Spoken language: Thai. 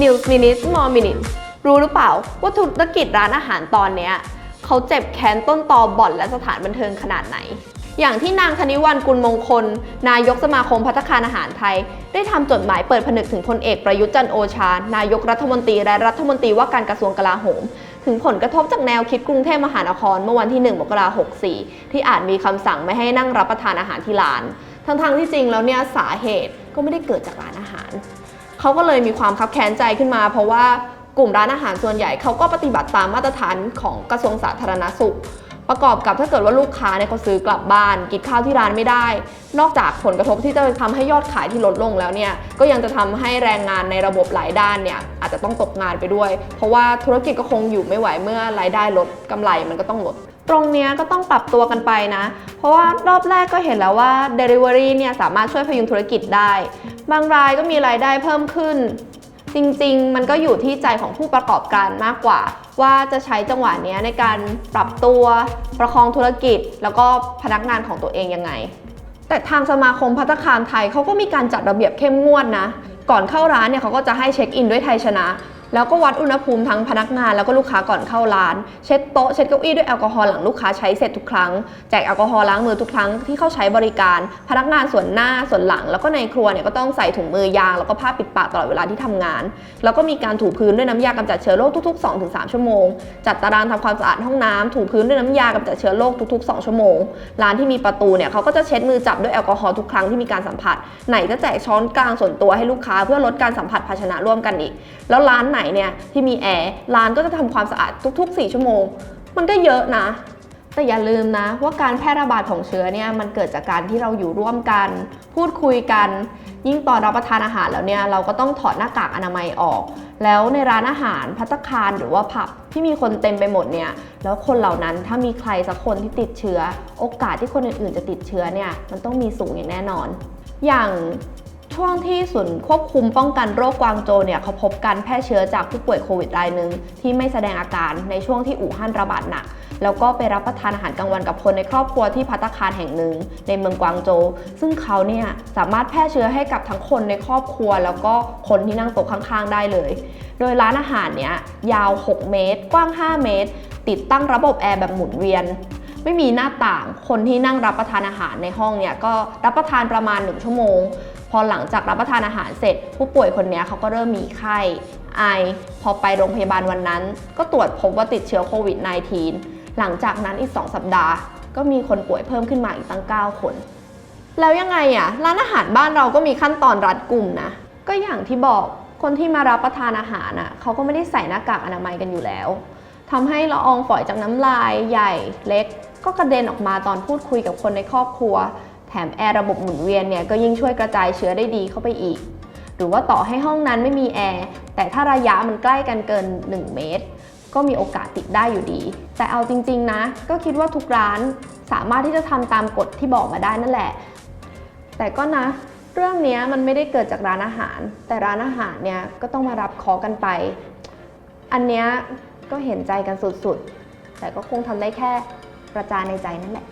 News Minute More Minute รู้หรือเปล่าว่าธุรกิจร้านอาหารตอนเนี้ยเขาเจ็บแค้นต้นตอบ่อนและสถานบันเทิงขนาดไหน อย่างที่นางธนิวันกุลมงคล นายกสมาคมพัฒคารอาหารไทย ได้ทำจดหมายเปิดผนึกถึงพลเอกประยุทธ์จันทร์โอชา นายกรัฐมนตรีและรัฐมนตรีว่าการกระทรวงกลาโหม ถึงผลกระทบจากแนวคิดกรุงเทพมหานครเมื่อวันที่ 1 มกราคม 64 ที่อาจมีคำสั่งไม่ให้นั่งรับประทานอาหารที่ร้าน ทั้งๆที่จริงแล้วเนี่ยสาเหตุก็ไม่ได้เกิดจากร้านอาหาร เขาก็เลยมีความคับแค้นใจขึ้นมา เพราะว่ากลุ่มร้านอาหารส่วนใหญ่เขาก็ปฏิบัติตามมาตรฐานของกระทรวงสาธารณสุข ประกอบกับถ้าเกิดว่าลูกค้าเนี่ยเขาซื้อกลับบ้าน กินข้าวที่ร้านไม่ได้ นอกจากผลกระทบที่จะทำให้ยอดขายที่ลดลงแล้วเนี่ยก็ยังจะทำให้แรงงานในระบบหลายด้านเนี่ยอาจจะต้องตกงานไปด้วย เพราะว่าธุรกิจก็คงอยู่ไม่ไหวเมื่อรายได้ลดกำไรมันก็ต้องลดตรงนี้ก็ต้องปรับตัวกันไปนะ เพราะว่ารอบแรกก็เห็นแล้วว่า Delivery เนี่ยสามารถช่วยพยุงธุรกิจได้ บางรายก็มีรายได้เพิ่มขึ้น จริงๆ มันก็อยู่ที่ใจของผู้ประกอบการมากกว่า ว่าจะใช้จังหวะนี้ในการปรับตัวประคองธุรกิจ แล้วก็พนักงานของตัวเองยังไง แต่ทางสมาคมพัตตาคารไทยเขาก็มีการจัดระเบียบเข้มงวดนะ ก่อนเข้าร้านเนี่ยเขาก็จะให้เช็คอินด้วยไทยชนะ แล้วก็วัดอุณหภูมิทั้งพนักงานแล้วก็ลูกค้าก่อนเข้าร้าน เช็ดโต๊ะเช็ดเก้าอี้ด้วยแอลกอฮอล์หลังลูกค้าใช้เสร็จทุกครั้งแจกแอลกอฮอล์ล้างมือทุกครั้งที่เข้าใช้บริการ พนักงานส่วนหน้าส่วนหลัง แล้วก็ในครัวเนี่ยก็ต้องใส่ถุงมือยาง แล้วก็ผ้าปิดปากตลอดเวลาที่ทำงาน แล้วก็มีการถูพื้นด้วยน้ำยากำจัดเชื้อโรคทุก ๆ 2-3 ชั่วโมง จัดตารางทำความสะอาดห้องน้ำถูพื้นด้วยน้ำยากำจัดเชื้อโรคทุก ๆ 2 ชั่วโมงร้านที่มีประตูเนี่ยเขาก็จะเช็ดมือจับด้วยแอลกอฮอล์ทุกครั้งที่มีการสัมผัส ไหนจะแจกช้อนกลางส่วนตัวให้ลูกค้าเพื่อลดการสัมผัสภาชนะร่วมกันอีก แล้วร้านไหนเนี่ยที่มีแอร์ร้านก็จะทำความสะอาดทุกๆ 4 ชั่วโมง มันก็เยอะนะ แต่อย่าลืมนะ ว่าการแพร่ระบาดของเชื้อเนี่ยมันเกิดจากการที่เราอยู่ร่วมกัน พูดคุยกัน ยิ่งตอนรับประทานอาหารแล้วเนี่ยเราก็ต้องถอดหน้ากากอนามัยออก แล้วในร้านอาหารพัตคารหรือว่าผับที่มีคนเต็มไปหมดเนี่ยแล้วคนเหล่านั้นถ้ามีใครสักคนที่ติดเชื้อ โอกาสที่คนอื่นๆจะติดเชื้อเนี่ยมันต้องมีสูงอย่างแน่นอน อย่าง ช่วงที่ศูนย์ควบคุมป้องกันโรคกวางโจเนี่ยเขาพบการแพร่เชื้อจากผู้ป่วยโควิดรายหนึ่งที่ไม่แสดงอาการในช่วงที่อู่ฮั่นระบาดหนัก แล้วก็ไปรับประทานอาหารกลางวันกับคนในครอบครัวที่พัตตาคารแห่งหนึ่งในเมืองกวางโจ ซึ่งเขาเนี่ยสามารถแพร่เชื้อให้กับทั้งคนในครอบครัว แล้วก็คนที่นั่งโต๊ะข้างๆ ได้เลย โดยร้านอาหารเนี่ยยาว 6 เมตร กว้าง 5 เมตร ติดตั้งระบบแอร์แบบหมุนเวียนไม่มีหน้าต่าง คนที่นั่งรับประทานอาหารในห้องเนี่ยก็รับประทานประมาณ 1 ชั่วโมง พอหลังจากรับประทานอาหารเสร็จ ผู้ป่วยคนนี้เขาก็เริ่มมีไข้ไอ พอไปโรงพยาบาลวันนั้น ก็ตรวจพบว่าติดเชื้อโควิด -19 หลังจากนั้นอีก 2 สัปดาห์ ก็มีคนป่วยเพิ่มขึ้นมาอีกตั้ง 9 คน แล้วยังไงอะร้านอาหารบ้านเราก็มีขั้นตอนรัดกลุ่มนะ ก็อย่างที่บอกคนที่มารับประทานอาหารอะเขาก็ไม่ได้ใส่หน้ากากอนามัยกันอยู่แล้วทำให้ละอองฝอยจากน้ำลายใหญ่เล็ก ก็กระเด็นออกมาตอนพูดคุยกับคนในครอบครัว แถมแอร์ระบบหมุนเวียนเนี่ยก็ยิ่งช่วยกระจายเชื้อได้ดีเข้าไปอีก หรือว่าต่อให้ห้องนั้นไม่มีแอร์แต่ถ้าระยะมันใกล้กันเกิน 1 เมตร ก็มีโอกาสติดได้อยู่ดี แต่เอาจริง ๆ นะ ก็คิดว่าทุกร้านสามารถที่จะทำตามกฎที่บอกมาได้นั่นแหละ แต่ก็นะเรื่องนี้มันไม่ได้เกิดจากร้านอาหาร แต่ร้านอาหารเนี่ยก็ต้องมารับเคอกันไป อันเนี้ยก็เห็นใจกันสุดๆ แต่ก็คงทำได้แค่ประจานในใจนั่นแหละ